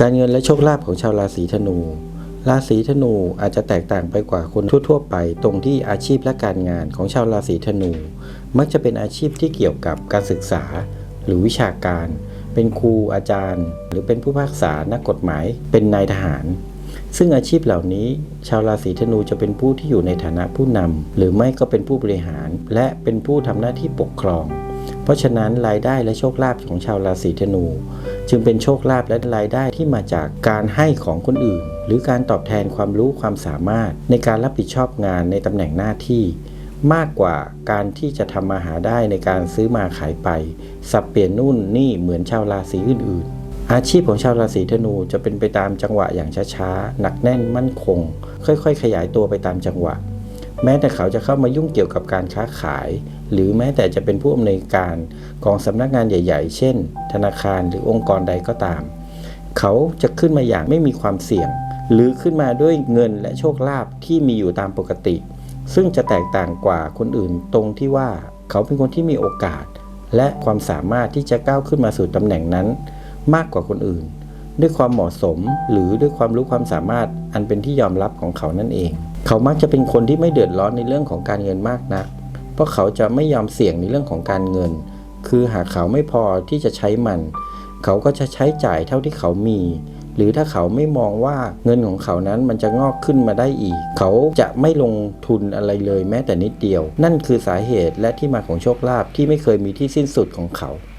การเงินและโชคลาภของชาวราศีธนู ราศีธนูอาจจะแตกต่างไปกว่าคนทั่ว ๆ ไป ตรงที่อาชีพและการงานของชาวราศีธนู มักจะเป็นอาชีพที่เกี่ยวกับการศึกษา หรือวิชาการ เป็นครูอาจารย์ หรือเป็นผู้พิพากษานักกฎหมาย เป็นนายทหาร ซึ่งอาชีพเหล่านี้ ชาวราศีธนูจะเป็นผู้ที่อยู่ในฐานะผู้นำหรือไม่ก็เป็นผู้บริหาร และเป็นผู้ทำหน้าที่ปกครอง เพราะฉะนั้นรายได้และโชคลาภของชาวราศีธนู จึงเป็นโชคลาภและรายได้ที่มาจากการให้ของคนอื่น หรือการตอบแทนความรู้ความสามารถ ในการรับผิดชอบงานในตำแหน่งหน้าที่ มากกว่าการที่จะทำมาหาได้ในการซื้อมาขายไป สับเปลี่ยนนู่นนี่เหมือนชาวราศีอื่น ๆ อาชีพของชาวราศีธนูจะเป็นไปตามจังหวะอย่างช้าๆหนักแน่นมั่นคง ค่อย ๆ ขยายตัวไปตามจังหวะ แม้แต่เขาจะเข้ามายุ่งเกี่ยวกับการค้าขาย หรือแม้แต่จะเป็นผู้อำนวยการของสำนักงานใหญ่ ๆ เช่น ธนาคารหรือองค์กรใดก็ตาม เขาจะขึ้นมาอย่างไม่มีความเสี่ยง หรือขึ้นมาด้วยเงินและโชคลาภที่มีอยู่ตามปกติ ซึ่งจะแตกต่างกว่าคนอื่นตรงที่ว่าเขาเป็นคนที่มีโอกาส และความสามารถที่จะก้าวขึ้นมาสู่ตำแหน่งนั้น มากกว่าคนอื่น ด้วยความเหมาะสมหรือด้วยความรู้ความสามารถอันเป็นที่ยอมรับของเขานั่นเอง เขามักจะเป็นคนที่ไม่เดือดร้อนในเรื่องของการเงินมากนัก เพราะเขาจะไม่ยอมเสี่ยงในเรื่องของการเงิน คือหากเขาไม่พอที่จะใช้มัน เขาก็จะใช้จ่ายเท่าที่เขามี หรือถ้าเขาไม่มองว่าเงินของเขานั้นมันจะงอกขึ้นมาได้อีก เขาจะไม่ลงทุนอะไรเลยแม้แต่นิดเดียว นั่นคือสาเหตุและที่มาของโชคลาภที่ไม่เคยมีที่สิ้นสุดของเขา